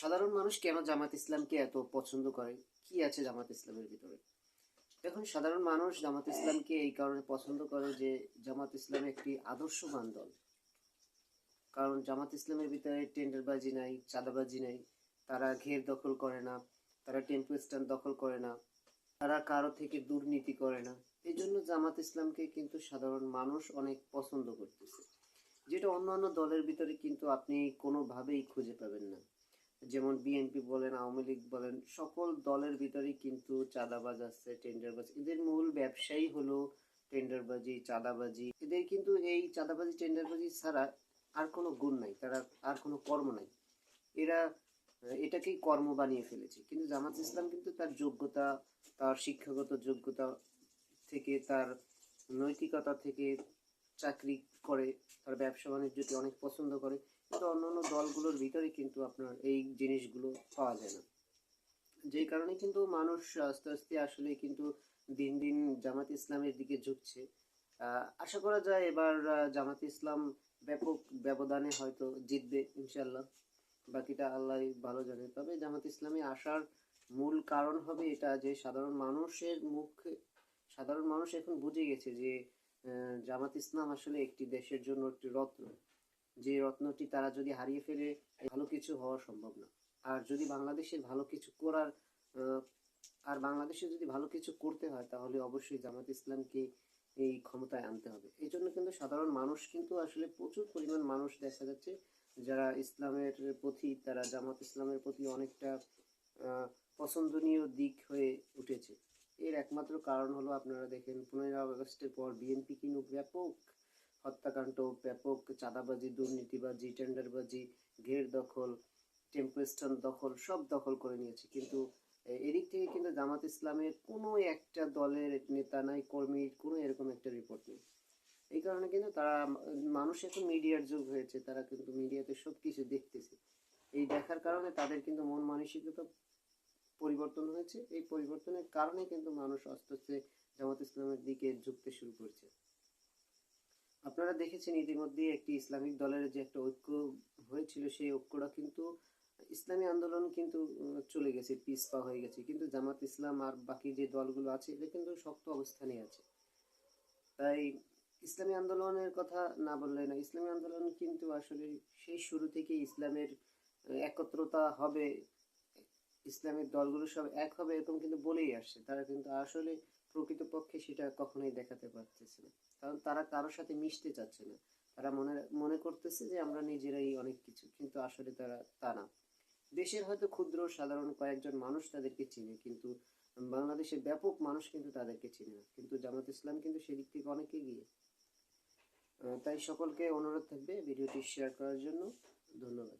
সাধারণ মানুষ কেন জামাত ইসলামকে এত পছন্দ করে? কি আছে জামাত ইসলামের ভিতরে? দেখুন, সাধারণ মানুষ জামাত ইসলামকে এই কারণে পছন্দ করে যে জামাত ইসলাম একটি আদর্শবান দল। কারণ জামাত ইসলামের ভিতরে টেন্ডারবাজি নাই, চাঁদাবাজি নাই, তারা ঘের দখল করে না, তারা টেম্পো স্ট্যান্ড দখল করে না, তারা কারও থেকে দুর্নীতি করে না। এই জন্য জামাত ইসলামকে কিন্তু সাধারণ মানুষ অনেক পছন্দ করতেছে। যেটা অন্যান্য দলের ভিতরে কিন্তু আপনি কোনোভাবেই খুঁজে পাবেন না। যেমন বিএনপি বলেন, আওয়ামী লীগ বলেন, সকল দলের ভিতরেই কিন্তু চাঁদাবাজ আছে টেন্ডারবাজ এদের মূল ব্যবসায়ী হলো টেন্ডারবাজি চাঁদাবাজি। এদের কিন্তু এই চাঁদাবাজি টেন্ডারবাজি ছাড়া আর কোনো গুণ নাই, তারা আর কোনো কর্ম নাই। এরা, এটাকেই কর্ম বানিয়ে ফেলেছে। কিন্তু জামাত ইসলাম কিন্তু তার যোগ্যতা, তার শিক্ষাগত যোগ্যতা থেকে, তার নৈতিকতা থেকে চাকরি করে, তার ব্যবসা বাণিজ্যকে অনেক পছন্দ করে, কিন্তু অন্যান্য দলগুলোর ভিতরে কিন্তু আপনার এই জিনিসগুলো পাওয়া যায় না। যেই কারণে কিন্তু মানুষ আস্তে আস্তে আসলে কিন্তু দিন দিন জামাত ইসলামের দিকে ঝুঁকছে। আশা করা যায় এবার জামাত ইসলাম ব্যাপক ব্যবধানে হয়তো জিতবে ইনশাল্লাহ বাকিটা আল্লাহ ভালো জানে। তবে জামাত ইসলামে আসার মূল কারণ হবে এটা যে সাধারণ মানুষের মুখে, সাধারণ মানুষ এখন বুঝে গেছে যে জামাত ইসলাম আসলে একটি দেশের জন্য একটি রত্ন। যে রত্নটি তারা যদি হারিয়ে ফেলে, ভালো কিছু হওয়া সম্ভব না। আর যদি বাংলাদেশের ভালো কিছু করার আর বাংলাদেশে যদি ভালো কিছু করতে হয়, তাহলে অবশ্যই জামাত ইসলামকে এই ক্ষমতায় আনতে হবে। এই জন্য কিন্তু সাধারণ মানুষ কিন্তু আসলে প্রচুর পরিমাণ মানুষ দেখা যাচ্ছে যারা ইসলামের প্রতি, তারা জামাত ইসলামের প্রতি অনেকটা পছন্দনীয় দিক হয়ে উঠেছে। কারণ হলো আপনারা দেখেন পনেরোই আগস্টের পর বিএনপি কিন্তু ব্যাপক হত্যাকাণ্ড, ব্যাপক চাঁদাবাজি, দুর্নীতিবাজি, টেন্ডারবাজি, ঘের দখল টেম্পো স্ট্যান্ড দখল, সব দখল করে নিয়েছে। কিন্তু এদিক থেকে কিন্তু জামাত ইসলামের কোনো একটা দলের নেতা নাই, কর্মীর কোনো এরকম একটা রিপোর্ট নেই। এই কারণে কিন্তু তারা মানুষ এখন মিডিয়ার যুগ হয়েছে, তারা কিন্তু মিডিয়াতে সব কিছু দেখতেছে। এই দেখার কারণে তাদের কিন্তু মন মানসিকতা পরিবর্তন হয়েছে। এই পরিবর্তনের কারণে কিন্তু মানুষ আস্তে আস্তে জামাত ইসলামের দিকে ঝুঁকতে শুরু করছে। আপনারা দেখেছেন ইতিমধ্যে একটি ইসলামিক দলের যে একটা ঐক্য হয়েছিল, সেই ঐক্যটা কিন্তু ইসলামী আন্দোলন কিন্তু চলে গেছে পিছপা হয়ে গেছে। কিন্তু জামাত ইসলাম আর বাকি যে দলগুলো আছে এটা কিন্তু শক্ত অবস্থানে আছে। তাই ইসলামী আন্দোলনের কথা না বললে না, ইসলামী আন্দোলন কিন্তু আসলে সেই শুরু থেকে ইসলামের, একত্রতা হবে ইসলামিক দলগুলো সব এক হবে এরকম কিন্তু বলেই আসছে। তারা কিন্তু আসলে প্রকৃতপক্ষে সেটা কখনোই দেখাতে পারতেছে না। কারণ তারা কারোর সাথে মিশতে চাচ্ছে না। তারা মনে মনে করতেছে যে আমরা নিজেরাই অনেক কিছু, কিন্তু আসলে তারা তা না। দেশের হয়তো ক্ষুদ্র সাধারণ কয়েকজন মানুষ তাদেরকে চিনে, কিন্তু বাংলাদেশের ব্যাপক মানুষ কিন্তু তাদেরকে চিনে না। কিন্তু জামাত ইসলাম কিন্তু সেদিক থেকে অনেক এগিয়ে। তাই সকলকে অনুরোধ থাকবে ভিডিওটি শেয়ার করার জন্য। ধন্যবাদ।